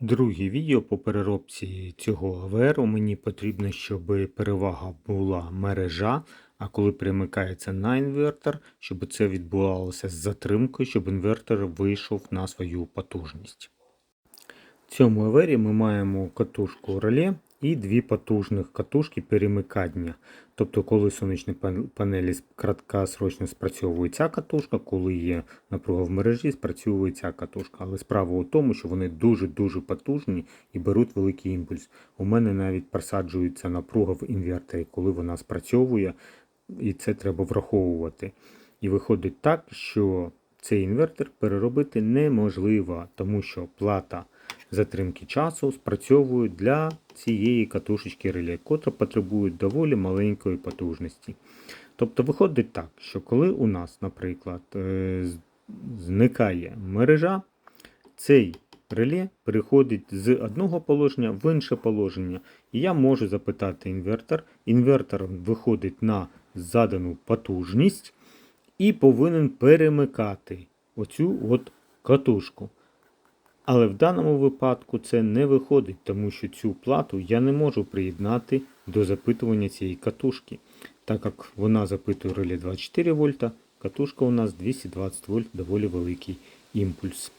Друге відео по переробці цього АВР мені потрібно, щоб перевага була мережа, а коли перемикається на інвертор, щоб це відбувалося з затримкою, щоб інвертор вийшов на свою потужність. В цьому АВРі ми маємо катушку реле і дві потужних катушки перемикання. Тобто, коли сонячні пан- панелі краткосрочно спрацьовує ця катушка, коли є напруга в мережі, спрацьовує ця катушка. Але справа у тому, що вони дуже-дуже потужні і беруть великий імпульс. У мене навіть просаджується напруга в інверторі, коли вона спрацьовує, і це треба враховувати. І виходить так, що цей інвертор переробити неможливо, тому що плата затримки часу спрацьовують для цієї катушечки реле, котра потребує доволі маленької потужності. Тобто виходить так, що коли у нас, наприклад, е, зникає мережа, цей реле переходить з одного положення в інше положення. І я можу запитати інвертор. Інвертор виходить на задану потужність і повинен перемикати оцю от катушку. Але в даному випадку це не виходить, тому що цю плату я не можу приєднати до запитування цієї катушки. Так як вона запитує реле 24 вольта, катушка у нас 220 вольт, доволі великий імпульс.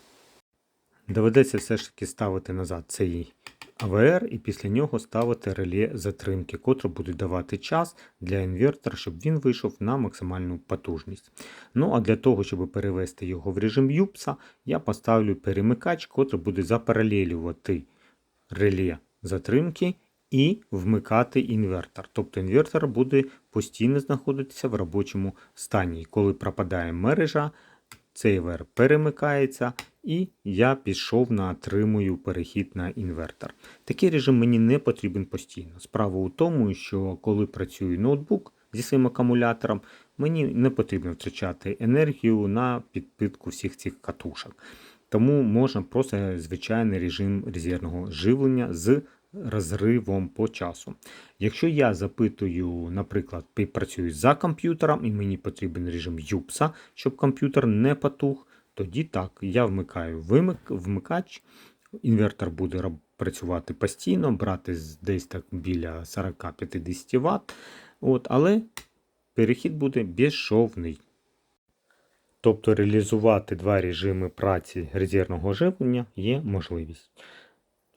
Доведеться все ж таки ставити назад цей АВР і після нього ставити реле затримки, котре буде давати час для інвертора, щоб він вийшов на максимальну потужність. Ну а для того, щоб перевести його в режим юпса, я поставлю перемикач, котрий буде запаралелювати реле затримки і вмикати інвертор. Тобто інвертор буде постійно знаходитися в робочому стані. Коли пропадає мережа, цей ВР перемикається, і я пішов на отримую перехід на інвертор. Такий режим мені не потрібен постійно. Справа у тому, що коли працює ноутбук зі своїм акумулятором, мені не потрібно втрачати енергію на підпитку всіх цих катушок. Тому можна просто звичайний режим резервного живлення з розривом по часу. Якщо я запитую, наприклад, працюю за комп'ютером і мені потрібен режим юпса, щоб комп'ютер не потух, тоді так, я вмикаю вимик, вмикач, інвертор буде працювати постійно, брати десь так біля 40-50 Вт, от, але перехід буде безшовний. Тобто реалізувати два режими праці резервного живлення є можливість.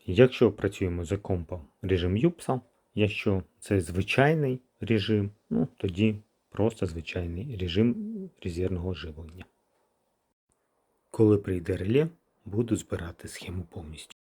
Якщо працюємо за компом режим юпса, якщо це звичайний режим, ну тоді просто звичайний режим резервного живлення. Коли прийде реле, буду збирати схему повністю.